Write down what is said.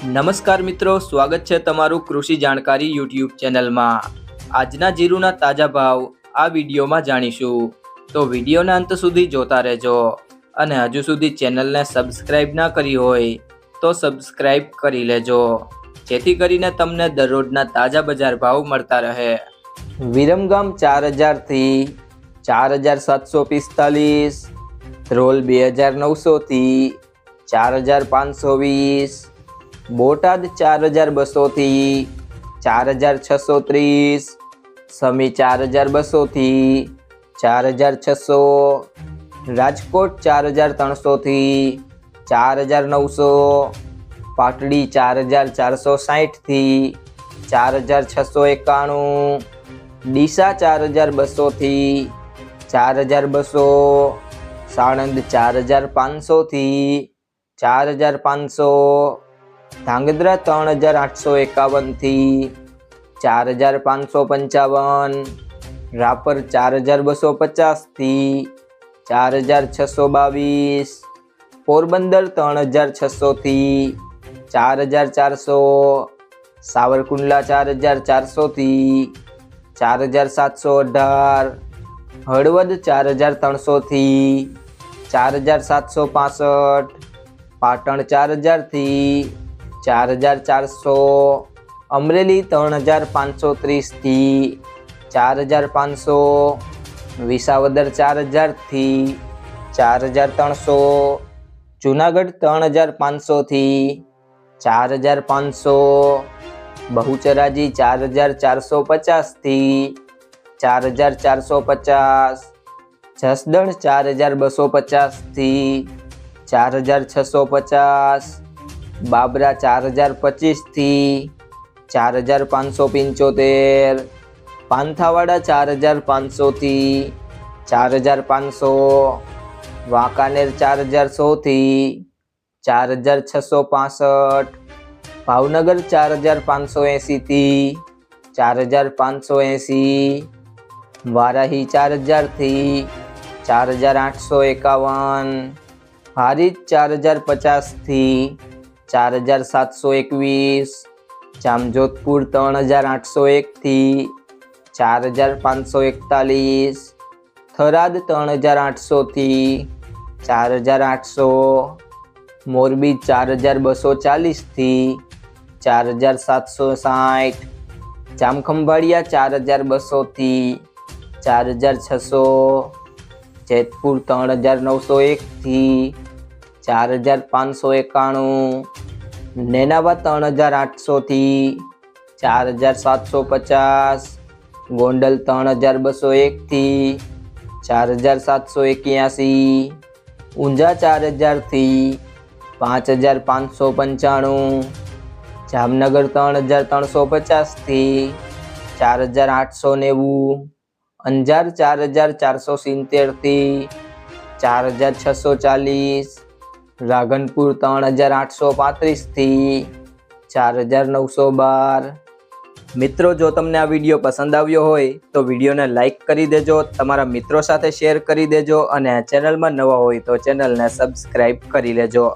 નમસ્કાર મિત્રો, સ્વાગત છે તમારું કૃષિ જાણકારી યુટ્યુબ ચેનલમાં. આજના જીરુના તાજા ભાવ આ વિડીયોમાં જાણીશું. તો વિડીયોના અંત સુધી જોતા રહેજો અને હજુ સુધી ચેનલને સબસ્ક્રાઇબ ના કરી હોય તો સબસ્ક્રાઇબ કરી લેજો. જેથી કરીને તમને દરરોજના તાજા બજાર ભાવ મળતા રહે. વિરમગામ ચાર હજારથી ચાર હજાર સાતસો પિસ્તાલીસ, રોલ બે હજાર નવસોથી ચાર હજાર પાંચસો વીસ બોટાદ ચાર હજાર બસોથી ચાર હજાર છસો ત્રીસ સમી ચાર હજાર બસોથી ચાર હજાર છસો રાજકોટ ચાર હજાર ત્રણસોથી ચાર હજાર નવસો પાટડી ચાર હજાર ચારસો સાહીઠથી ચાર હજાર છસો એકાણું ડીસા ચાર હજાર બસોથી ચાર હજાર બસો સાણંદ ચાર હજાર પાંચસોથી ચાર હજાર પાંચસો ધાંગધ્રા ત્રણ હજાર આઠસો એકાવનથી ચાર હજાર પાંચસો પંચાવન, રાપર ચાર હજાર બસો પચાસથી ચાર હજાર છસો બાવીસ, પોરબંદર ત્રણ હજાર છસોથી ચાર હજાર ચારસો, સાવરકુંડલા ચાર હજાર ચારસોથી ચાર હજાર સાતસો અઢાર, હળવદ ચાર હજાર ત્રણસોથી ચાર હજાર સાતસો પાસઠ, પાટણ ચાર હજારથી ચાર હજાર ચારસો અમરેલી ત્રણ હજાર પાંચસો ત્રીસથી ચાર હજાર પાંચસો, વિસાવદર ચાર હજારથી ચાર હજાર ત્રણસો, જુનાગઢ ત્રણ હજાર પાંચસોથી ચાર હજાર પાંચસો, બહુચરાજી ચાર હજાર ચારસો પચાસથી ચાર હજાર ચારસો પચાસ, જસદણ ચાર હજાર બસો પચાસથી ચાર હજાર છસો પચાસ બાબરા ચાર હજાર પચીસથી ચાર હજાર પાંચસો પંચોતેર પાંથાવાડા ચાર હજાર પાંચસોથી ચાર હજાર પાંચસો વાંકાનેર ચાર હજાર સોથી ચાર હજાર છસો પાસઠ ભાવનગર ચાર હજાર પાંચસો એંસીથી ચાર હજાર પાંચસો એંસી વારાહી ચાર હજારથી ચાર હજાર આઠસો એકાવન હારીજ ચાર હજાર પચાસથી ચાર હજાર સાતસો એકવીસ જામજોધપુર ત્રણ હજાર આઠસો એકથી ચાર હજાર પાંચસો એકતાલીસ થરાદ ત્રણ હજાર આઠસોથી ચાર હજાર આઠસો મોરબી ચાર હજાર બસો ચાલીસથી ચાર હજાર સાતસો સાઠ જામખંભાળિયા ચાર હજાર બસોથી ચાર હજાર છસો જેતપુર ત્રણ હજાર નવસો એકથી ચાર હજાર પાંચસો એકાણું નેનાવા ત્રણ હજાર આઠસોથી, ચાર હજાર સાતસો પચાસ, ગોંડલ ત્રણ હજાર બસો એકથી, ચાર હજાર સાતસો એક્યાસી, ઊંઝા ચાર હજારથી, પાંચ હજાર પાંચસો પંચાણું, જામનગર ત્રણ હજાર ત્રણસો પચાસથી, ચાર હજાર આઠસો નેવું, અંજાર ચાર હજાર ચારસો સિત્તેરથી, ચાર હજાર છસો ચાલીસ રાધનપુર ત્રણ હજાર આઠસો પાંત્રીસથી ચાર હજાર નવસો બાર. મિત્રો, જો તમને આ વીડિયો પસંદ આવ્યો હોય, તો વિડીયોને લાઇક કરી દેજો, તમારા મિત્રો સાથે શેર કરી દેજો અને ચેનલમાં નવા હોય તો ચેનલને સબસ્ક્રાઈબ કરી લેજો.